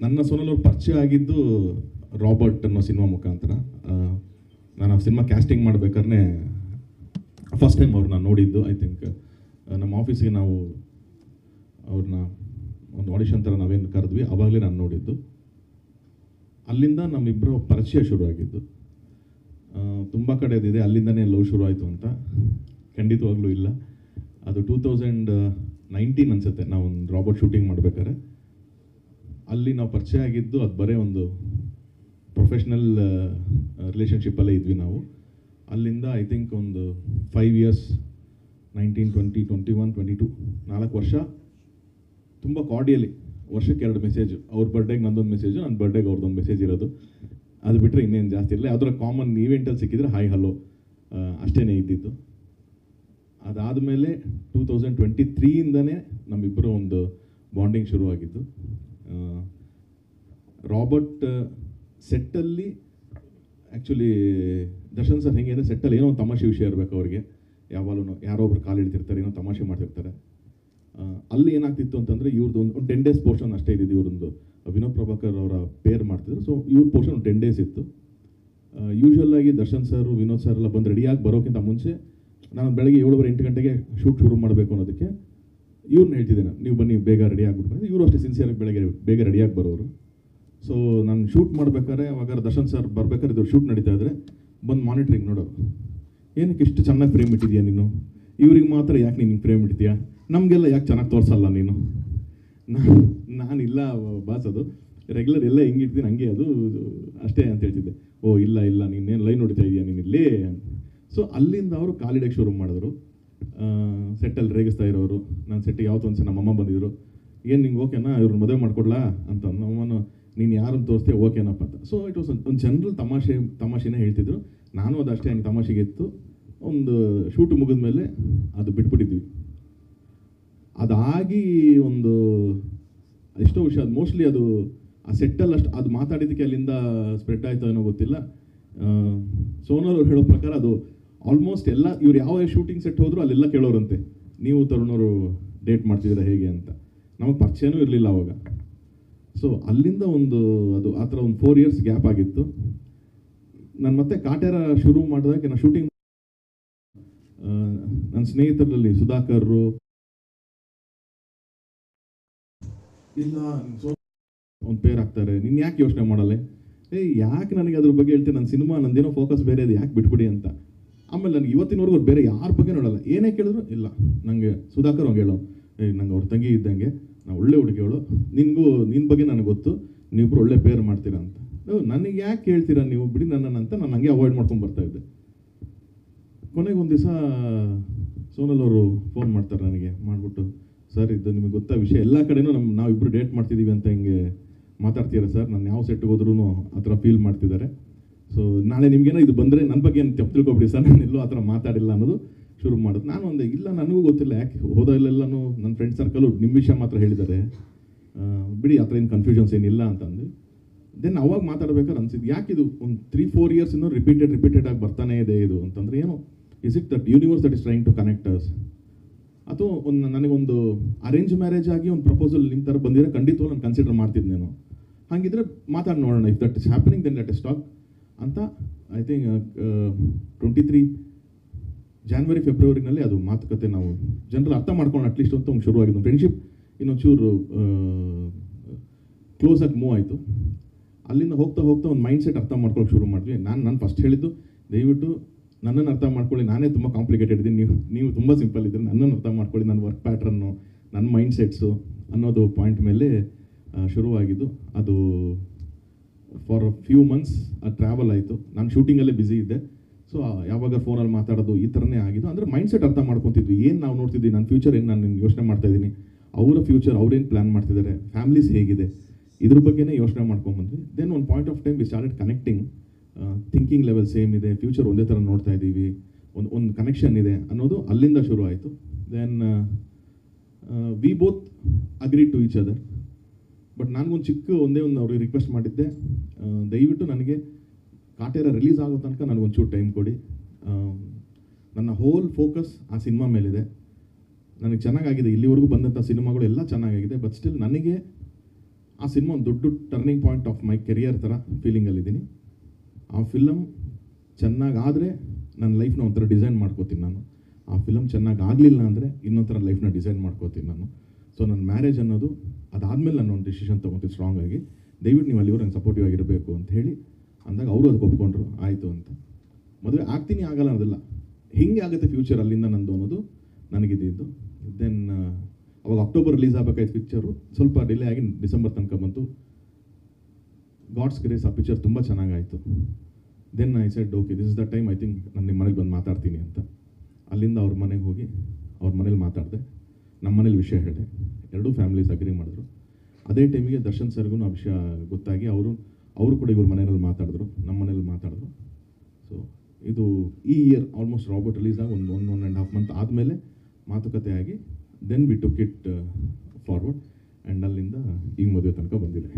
ನನ್ನ ಸೋನಲ್ ಅವ್ರು ಪರಿಚಯ ಆಗಿದ್ದು ರಾಬರ್ಟ್ ಅನ್ನೋ ಸಿನಿಮಾ ಮುಖಾಂತರ. ನಾನು ಆ ಸಿನಿಮಾ ಕ್ಯಾಸ್ಟಿಂಗ್ ಮಾಡ್ಬೇಕಾದ್ರೆ ಫಸ್ಟ್ ಟೈಮ್ ಅವ್ರನ್ನ ನೋಡಿದ್ದು ಐ ಥಿಂಕ್ ನಮ್ಮ ಆಫೀಸಿಗೆ ನಾವು ಅವ್ರನ್ನ ಒಂದು ಆಡಿಷನ್ ಥರ ನಾವೇನು ಕರೆದ್ವಿ ಆವಾಗಲೇ ನಾನು ನೋಡಿದ್ದು. ಅಲ್ಲಿಂದ ನಮ್ಮಿಬ್ಬರು ಪರಿಚಯ ಶುರುವಾಗಿದ್ದು ತುಂಬ ಕಡೆ ಅದಿದೆ, ಅಲ್ಲಿಂದನೇ ಲವ್ ಶುರು ಆಯಿತು ಅಂತ. ಖಂಡಿತವಾಗ್ಲೂ ಇಲ್ಲ. ಅದು ಟೂ ತೌಸಂಡ್ ನೈನ್ಟೀನ್ ಅನ್ಸುತ್ತೆ ನಾವು ಒಂದು ರಾಬರ್ಟ್ ಶೂಟಿಂಗ್ ಮಾಡ್ಬೇಕಾದ್ರೆ ಅಲ್ಲಿ ನಾವು ಪರಿಚಯ ಆಗಿದ್ದು ಅದು ಬರೀ ಒಂದು ಪ್ರೊಫೆಷ್ನಲ್ ರಿಲೇಷನ್ಶಿಪ್ಪಲ್ಲೇ ಇದ್ವಿ ನಾವು. ಅಲ್ಲಿಂದ ಐ ಥಿಂಕ್ ಒಂದು five years nineteen twenty twenty one twenty two ನಾಲ್ಕು ವರ್ಷ. ತುಂಬ ಕಾಡಿಯಲ್ಲಿ ವರ್ಷಕ್ಕೆ ಎರಡು ಮೆಸೇಜ್ ಅವ್ರ ಬರ್ಡೇಗೆ ನಂದೊಂದು ಮೆಸೇಜು ನನ್ನ ಬರ್ಡೇಗೆ ಅವ್ರದ್ದೊಂದು ಮೆಸೇಜ್ ಇರೋದು. ಅದು ಬಿಟ್ಟರೆ ಇನ್ನೇನು ಜಾಸ್ತಿ ಇರಲಿಲ್ಲ. ಅದರ ಕಾಮನ್ ಈವೆಂಟಲ್ಲಿ ಸಿಕ್ಕಿದ್ರೆ ಹಾಯ್ ಹಲೋ ಅಷ್ಟೇ ಇದ್ದಿದ್ದು. ಅದಾದಮೇಲೆ ಟೂ ತೌಸಂಡ್ ಟ್ವೆಂಟಿ ತ್ರೀಯಿಂದನೇ ನಮ್ಮಿಬ್ಬರು ಒಂದು ಬಾಂಡಿಂಗ್ ಶುರುವಾಗಿದ್ದು. ರಾಬರ್ಟ್ ಸೆಟ್ಟಲ್ಲಿ ಆ್ಯಕ್ಚುಲಿ ದರ್ಶನ್ ಸರ್ ಹೆಂಗೆ ಅಂದರೆ ಸೆಟ್ಟಲ್ಲಿ ಏನೋ ಒಂದು ತಮಾಷೆ ವಿಷಯ ಇರಬೇಕು ಅವ್ರಿಗೆ. ಯಾವಾಗಲೂ ಯಾರೋ ಒಬ್ರು ಕಾಲು ಇಡ್ತಿರ್ತಾರೆ ಏನೋ ತಮಾಷೆ ಮಾಡ್ತಿರ್ತಾರೆ. ಅಲ್ಲಿ ಏನಾಗ್ತಿತ್ತು ಅಂತಂದರೆ ಇವ್ರದ್ದು ಒಂದು ಟೆನ್ ಡೇಸ್ ಪೋರ್ಷನ್ ಅಷ್ಟೇ ಇದ್ದಿದ್ದು ಇವ್ರೊಂದು ವಿನೋದ್ ಪ್ರಭಾಕರ್ ಅವರ ಪೇರ್ ಮಾಡ್ತಿದ್ರು. ಸೊ ಇವ್ರ ಪೋರ್ಷನ್ ಟೆನ್ ಡೇಸ್ ಇತ್ತು. ಯೂಶ್ವಲ್ ಆಗಿ ದರ್ಶನ್ ಸರ್, ವಿನೋದ್ ಸರ್ ಎಲ್ಲ ಬಂದು ರೆಡಿಯಾಗಿ ಬರೋಕ್ಕಿಂತ ಮುಂಚೆ, ನಾನು ಬೆಳಗ್ಗೆ ಏಳುವರೆ ಎಂಟು ಗಂಟೆಗೆ ಶೂಟ್ ಶುರು ಮಾಡಬೇಕು ಅನ್ನೋದಕ್ಕೆ ಇವ್ರನ್ನ ಹೇಳ್ತಿದ್ದೇನೆ ನೀವು ಬನ್ನಿ, ಬೇಗ ರೆಡಿ ಆಗಿಬಿಟ್ಟು ಇವರು ಅಷ್ಟೇ ಸಿನ್ಸಿಯರಾಗಿ ಬೆಳಗ್ಗೆ ಬೇಗ ರೆಡಿಯಾಗಿ ಬರೋರು. ಸೊ ನಾನು ಶೂಟ್ ಮಾಡ್ಬೇಕಾದ್ರೆ ಅವಾಗ ದರ್ಶನ್ ಸರ್ ಬರ್ಬೇಕಾದ್ರೆ ಇದು ಶೂಟ್ ನಡೀತಾ ಇದ್ರೆ ಬಂದು ಮಾನಿಟ್ರಿಂಗ್ ನೋಡೋರು. ಏನಕ್ಕೆ ಇಷ್ಟು ಚೆನ್ನಾಗಿ ಫ್ರೇಮ್ ಇಟ್ಟಿದ್ಯಾ ನೀನು? ಇವ್ರಿಗೆ ಮಾತ್ರ ಯಾಕೆ ನೀನು ಫ್ರೇಮ್ ಇಡ್ತೀಯಾ ನಮಗೆಲ್ಲ ಯಾಕೆ ಚೆನ್ನಾಗಿ ತೋರಿಸಲ್ಲ ನೀನು? ನಾನು ನಾನಿಲ್ಲ ಅದು. ರೆಗ್ಯುಲರ್ ಎಲ್ಲ ಹೆಂಗೆ ಇಡ್ತೀನಿ ಹಂಗೆ ಅದು ಅದು ಅಷ್ಟೇ ಅಂತ ಹೇಳ್ತಿದ್ದೆ. ಓ, ಇಲ್ಲ ಇಲ್ಲ ನೀನೇನು ಲೈನ್ ನೋಡ್ತಾ ಇದೆಯಾ ನೀನು ಇಲ್ಲೇ? ಸೊ ಅಲ್ಲಿಂದ ಅವರು ಕಾಲಿಡಕ್ಕೆ ಶುರು ಮಾಡಿದ್ರು. ಸೆಟ್ಟಲ್ಲಿ ರೇಗಿಸ್ತಾ ಇರೋರು, ನಾನು ಸೆಟ್ಟಿಗೆ ಯಾವತ್ತೋ ಸಹ ನಮ್ಮಮ್ಮ ಬಂದಿದ್ರು, ಏನು ನಿಂಗೆ ಓಕೆನಾ ಇವ್ರನ್ನ ಮದುವೆ ಮಾಡಿಕೊಡ್ಲಾ? ಅಂತ ನಮ್ಮಮ್ಮನ ನೀನು ಯಾರನ್ನು ತೋರಿಸ್ತೀಯ ಓಕೆನಪ್ಪ ಅಂತ. ಸೊ ಇಟ್ ವಾಸ್ ಒಂದು ಜನರಲ್ ತಮಾಷೆ, ತಮಾಷೆನೇ ಹೇಳ್ತಿದ್ರು. ನಾನು ಅದು ಅಷ್ಟೇ ಹಂಗೆ ತಮಾಷೆಗೆ ಇತ್ತು. ಒಂದು ಶೂಟ್ ಮುಗಿದ ಮೇಲೆ ಅದು ಬಿಟ್ಬಿಟ್ಟಿದ್ವಿ. ಅದಾಗಿ ಒಂದು ಎಷ್ಟೋ ವಿಷಯ, ಅದು ಮೋಸ್ಟ್ಲಿ ಅದು, ಆ ಸೆಟ್ಟಲ್ಲಿ ಅಷ್ಟು, ಅದು ಮಾತಾಡಿದ್ದಕ್ಕೆ ಅಲ್ಲಿಂದ ಸ್ಪ್ರೆಡ್ ಆಯಿತು ಏನೋ ಗೊತ್ತಿಲ್ಲ. ಸೋನಲ್ ಅವ್ರು ಹೇಳೋ ಪ್ರಕಾರ ಅದು ಆಲ್ಮೋಸ್ಟ್ ಎಲ್ಲ, ಇವ್ರು ಯಾವ ಶೂಟಿಂಗ್ ಸೆಟ್ ಹೋದ್ರು ಅಲ್ಲೆಲ್ಲ ಕೇಳೋರಂತೆ. ನೀವು ತರುಣವರು ಡೇಟ್ ಮಾಡ್ತಿದ್ದೀರಾ ಹೇಗೆ ಅಂತ. ನಮಗೆ ಪರಿಚಯನೂ ಇರಲಿಲ್ಲ ಅವಾಗ. ಸೊ ಅಲ್ಲಿಂದ ಒಂದು, ಅದು ಆ ಥರ ಒಂದು ಫೋರ್ ಇಯರ್ಸ್ ಗ್ಯಾಪ್ ಆಗಿತ್ತು. ನಾನು ಮತ್ತೆ ಕಾಟೇರ ಶುರು ಮಾಡಿದಾಗ ನಾನು ಶೂಟಿಂಗ್ ನನ್ನ ಸ್ನೇಹಿತರಲ್ಲಿ ಸುಧಾಕರ್ರು. ಇಲ್ಲ ಒಂದು ಪೇರ್ ಆಗ್ತಾರೆ. ನೀನು ಯಾಕೆ ಯೋಚನೆ ಮಾಡಲ್ಲ? ಏ ಯಾಕೆ ನನಗೆ ಅದ್ರ ಬಗ್ಗೆ ಹೇಳ್ತೀನಿ ನನ್ನ ಸಿನಿಮಾ ನಂದೇನೋ ಫೋಕಸ್ ಬೇರೆ ಇದೆ. ಯಾಕೆ ಬಿಟ್ಬಿಡಿ ಅಂತ. ಆಮೇಲೆ ನನಗೆ ಇವತ್ತಿನವರೆಗೂ ಬೇರೆ ಯಾರ ಬಗ್ಗೆ ನೋಡಲ್ಲ. ಏನೇ ಕೇಳಿದ್ರು, ಇಲ್ಲ ನನಗೆ ಸುಧಾಕರ್ ಅವ್ಗೆ ಹೇಳೋ ನಂಗೆ ಅವ್ರ ತಂಗಿ ಇದ್ದಂಗೆ, ನಾ ಒಳ್ಳೆ ಹುಡುಗಿ ಹೇಳು ನಿನಗೂ ನಿನ್ನ ಬಗ್ಗೆ ನನಗೆ ಗೊತ್ತು, ನೀವಿಬ್ರು ಒಳ್ಳೆ ಪೇರ್ ಮಾಡ್ತೀರಾ ಅಂತ. ನನಗೆ ಯಾಕೆ ಕೇಳ್ತೀರಾ ನೀವು? ಬಿಡಿ ನನ್ನನ್ನು ಅಂತ ನಾನು ಹಂಗೆ ಅವಾಯ್ಡ್ ಮಾಡ್ಕೊಂಡು ಬರ್ತಾ ಇದ್ದೆ. ಕೊನೆಗೆ ಒಂದು ದಿವಸ, ಸೋನಲ್ ಅವರು ಫೋನ್ ಮಾಡ್ತಾರೆ ನನಗೆ, ಮಾಡಿಬಿಟ್ಟು, ಸರ್, ಇದು ನಿಮಗೆ ಗೊತ್ತಾ ವಿಷಯ? ಎಲ್ಲ ಕಡೆನೂ ನಮ್ಮ ನಾವಿಬ್ರು ಡೇಟ್ ಮಾಡ್ತಿದ್ದೀವಿ ಅಂತ ಹಿಂಗೆ ಮಾತಾಡ್ತೀರಾ ಸರ್? ನಾನು ಯಾವ ಸೆಟ್ಗೆ ಹೋದ್ರೂ ಆ ಥರ ಫೀಲ್ ಮಾಡ್ತಿದ್ದಾರೆ. ಸೊ ನಾಳೆ ನಿಮಗೇನೋ ಇದು ಬಂದರೆ ನನ್ನ ಬಗ್ಗೆ ಏನು ತಪ್ಪು ತಿಳ್ಕೊಬಿಡಿ ಸರ್, ನಾನು ಎಲ್ಲೂ ಆ ಥರ ಮಾತಾಡಿಲ್ಲ ಅನ್ನೋದು ಶುರು ಮಾಡೋದು. ನಾನು ಒಂದು, ಇಲ್ಲ, ನನಗೂ ಗೊತ್ತಿಲ್ಲ, ಯಾಕೆ ಹೋದಲ್ಲೆಲ್ಲನೂ ನನ್ನ ಫ್ರೆಂಡ್ ಸರ್ಕಲು ನಿಮ್ಮ ವಿಷಯ ಮಾತ್ರ ಹೇಳಿದ್ದಾರೆ. ಬಿಡಿ, ಆ ಥರ ಏನು ಕನ್ಫ್ಯೂಷನ್ಸ್ ಏನಿಲ್ಲ ಅಂತಂದು. ದೆನ್ ಅವಾಗ ಮಾತಾಡ್ಬೇಕಾದ್ರೆ ಅನ್ಸಿದ್ದು ಯಾಕೆ ಇದು ಒಂದು ತ್ರೀ ಫೋರ್ ಇಯರ್ಸ್ ಇನ್ನೂ ರಿಪೀಟೆಡ್ ರಿಪೀಟೆಡ್ ಆಗಿ ಬರ್ತಾನೆ ಇದೆ ಇದು ಅಂತಂದ್ರೆ ಏನು is it that universe that is trying to connect us ಅಥವಾ ಒಂದು ನನಗೊಂದು ಅರೇಂಜ್ ಮ್ಯಾರೇಜ್ ಆಗಿ ಒಂದು ಪ್ರಪೋಸಲ್ ನಿಮ್ಮ ಥರ ಬಂದಿರೋ ಖಂಡಿತವಾಗ ನಾನು ಕನ್ಸಿಡರ್ ಮಾಡ್ತಿದ್ನೇನು ಹಾಗಿದ್ರೆ ಮಾತಾಡಿ ನೋಡೋಣ if that is happening then let us talk ಅಂತ I think twenty three January ಫೆಬ್ರವರಿನಲ್ಲಿ ಅದು ಮಾತುಕತೆ ನಾವು ಜನರು ಅರ್ಥ ಮಾಡ್ಕೊಂಡು ಅಟ್ಲೀಸ್ಟ್ ಅಂತ ಒಂದು ಶುರುವಾಗಿದ್ದು ಫ್ರೆಂಡ್ಶಿಪ್ ಇನ್ನೊಂಚೂರು ಕ್ಲೋಸ್ ಆಗಿ ಮೂವ್ ಆಯಿತು. ಅಲ್ಲಿಂದ ಹೋಗ್ತಾ ಹೋಗ್ತಾ ಒಂದು ಮೈಂಡ್ ಸೆಟ್ ಅರ್ಥ ಮಾಡ್ಕೊಳ್ಳೋಕೆ ಶುರು ಮಾಡಿದ್ವಿ. ನಾನು ನಾನು ಫಸ್ಟ್ ಹೇಳಿದ್ದು, ದಯವಿಟ್ಟು ನನ್ನನ್ನು ಅರ್ಥ ಮಾಡ್ಕೊಳ್ಳಿ. ನಾನೇ ತುಂಬ ಕಾಂಪ್ಲಿಕೇಟೆಡ್ ಇದ್ದೀನಿ. ನೀವು ನೀವು ತುಂಬ ಸಿಂಪಲ್ ಇದ್ದೀರಿ. ನನ್ನನ್ನು ಅರ್ಥ ಮಾಡ್ಕೊಳ್ಳಿ. ನನ್ನ ವರ್ಕ್ ಪ್ಯಾಟ್ರನ್ನು ನನ್ನ ಮೈಂಡ್ ಸೆಟ್ಸು ಅನ್ನೋದು ಪಾಯಿಂಟ್ ಮೇಲೆ ಶುರುವಾಗಿದ್ದು. ಅದು ಫಾರ್ ಫ್ಯೂ ಮಂತ್ಸ್ ಆ ಟ್ರಾವೆಲ್ ಆಯಿತು. ನಾನು ಶೂಟಿಂಗಲ್ಲೇ ಬ್ಯುಸಿ ಇದ್ದೆ. ಸೊ ಯಾವಾಗ ಫೋನಲ್ಲಿ ಮಾತಾಡೋದು ಈ ಥರನೇ ಆಗಿದ್ದು. ಅಂದರೆ ಮೈಂಡ್ ಸೆಟ್ ಅರ್ಥ ಮಾಡ್ಕೊತಿದ್ವಿ. ಏನು ನಾವು ನೋಡ್ತಿದ್ವಿ? ನನ್ನ ಫ್ಯೂಚರ್ ಏನು ನಾನು ಯೋಚನೆ ಮಾಡ್ತಾಯಿದ್ದೀನಿ ಅವರ ಫ್ಯೂಚರ್ ಅವ್ರೇನು ಪ್ಲ್ಯಾನ್ ಮಾಡ್ತಿದ್ದಾರೆ ಫ್ಯಾಮ್ಲೀಸ್ ಹೇಗಿದೆ? ಇದ್ರ ಬಗ್ಗೆನೇ ಯೋಚನೆ ಮಾಡ್ಕೊಂಬಂದ್ವಿ ದೆನ್ ಒಂದು point of time we started connecting thinking level same ಇದೆ. ಫ್ಯೂಚರ್ ಒಂದೇ ಥರ ನೋಡ್ತಾ ಇದ್ದೀವಿ. ಒಂದು ಒಂದು ಕನೆಕ್ಷನ್ ಇದೆ ಅನ್ನೋದು ಅಲ್ಲಿಂದ ಶುರು ಆಯಿತು. Then we both agree to each other but ನನಗೊಂದು ಚಿಕ್ಕ ಒಂದೇ ಒಂದು ಅವ್ರಿಗೆ ರಿಕ್ವೆಸ್ಟ್ ಮಾಡಿದ್ದೆ. ದಯವಿಟ್ಟು ನನಗೆ ಕಾಟೇರ ರಿಲೀಸ್ ಆಗೋ ತನಕ ನನಗೊಂಚೂರು ಟೈಮ್ ಕೊಡಿ. ನನ್ನ ಹೋಲ್ ಫೋಕಸ್ ಆ ಸಿನಿಮಾ ಮೇಲಿದೆ. ನನಗೆ ಚೆನ್ನಾಗಾಗಿದೆ. ಇಲ್ಲಿವರೆಗೂ ಬಂದಂಥ ಸಿನಿಮಾಗಳು ಎಲ್ಲ ಚೆನ್ನಾಗಾಗಿದೆ. ಬಟ್ ಸ್ಟಿಲ್ ನನಗೆ ಆ ಸಿನಿಮಾ ಒಂದು ದೊಡ್ಡ turning point of my career ಥರ ಫೀಲಿಂಗಲ್ಲಿದ್ದೀನಿ ಆ ಫಿಲಮ್ ಚೆನ್ನಾಗಾದರೆ ನನ್ನ ಲೈಫ್ನ ಒಂಥರ ಡಿಸೈನ್ ಮಾಡ್ಕೋತೀನಿ ನಾನು. ಆ ಫಿಲಮ್ ಚೆನ್ನಾಗಿ ಆಗಲಿಲ್ಲ ಅಂದರೆ ಇನ್ನೊಂಥರ ಲೈಫ್ನ ಡಿಸೈನ್ ಮಾಡ್ಕೋತೀನಿ ನಾನು. ಸೊ ನನ್ನ ಮ್ಯಾರೇಜ್ ಅನ್ನೋದು ಅದಾದಮೇಲೆ ನಾನು ಒಂದು ಡಿಸಿಷನ್ ತೊಗೊತೀನಿ ಸ್ಟ್ರಾಂಗ್ ಆಗಿ. ದಯವಿಟ್ಟು ನೀವು ಅಲ್ಲಿವರೆಗೆ ನಂಗೆ ಸಪೋರ್ಟಿವ್ ಆಗಿರಬೇಕು ಅಂತ ಹೇಳಿ ಅಂದಾಗ ಅವರು ಅದಕ್ಕೆ ಒಪ್ಕೊಂಡ್ರು, ಆಯಿತು ಅಂತ. ಮದುವೆ ಆಗ್ತೀನಿ, ಆಗಲ್ಲ ಅನ್ನೋದಿಲ್ಲ. ಹೆಂಗೆ ಆಗುತ್ತೆ ಫ್ಯೂಚರ್ ಅಲ್ಲಿಂದ ನಂದು ಅನ್ನೋದು ನನಗಿದ್ದು ದೆನ್ ಅವಾಗ ಅಕ್ಟೋಬರ್ ರಿಲೀಸ್ ಆಗಬೇಕಾಯ್ತು ಪಿಕ್ಚರು ಸ್ವಲ್ಪ ಡಿಲೇ ಆಗಿ ಡಿಸೆಂಬರ್ ತನಕ ಬಂತು. ಗಾಡ್ಸ್ ಗ್ರೇಸ್ ಆ ಪಿಕ್ಚರ್ ತುಂಬ ಚೆನ್ನಾಗಾಯಿತು. Then I said okay this is the time I think ನಾನು ನಿಮ್ಮ ಮನೇಲಿ ಬಂದು ಮಾತಾಡ್ತೀನಿ ಅಂತ. ಅಲ್ಲಿಂದ ಅವ್ರ ಮನೆಗೆ ಹೋಗಿ ಅವ್ರ ಮನೇಲಿ ಮಾತಾಡಿದೆ. ನಮ್ಮ ಮನೇಲಿ ವಿಷಯ ಹೇಳಿದೆ. ಎರಡೂ ಫ್ಯಾಮಿಲೀಸ್ ಅಗ್ರಿ ಮಾಡಿದ್ರು. ಅದೇ ಟೈಮಿಗೆ ದರ್ಶನ್ ಸರ್ಗೂ ಆ ವಿಷಯ ಗೊತ್ತಾಗಿ ಅವರು ಅವರು ಕೂಡ ಇವ್ರ ಮನೆಯಲ್ಲಿ ಮಾತಾಡಿದ್ರು ನಮ್ಮ ಮನೇಲಿ ಮಾತಾಡಿದ್ರು. ಸೊ ಇದು ಈ ಇಯರ್ ಆಲ್ಮೋಸ್ಟ್ ರಾಬರ್ಟ್ ರಿಲೀಸ್ ಆಗಿ ಒಂದು one one and half month ಆದಮೇಲೆ ಮಾತುಕತೆ ಆಗಿ then we took it forward and ಅಲ್ಲಿಂದ ಈಗ ಮದುವೆ ತನಕ ಬಂದಿದೆ.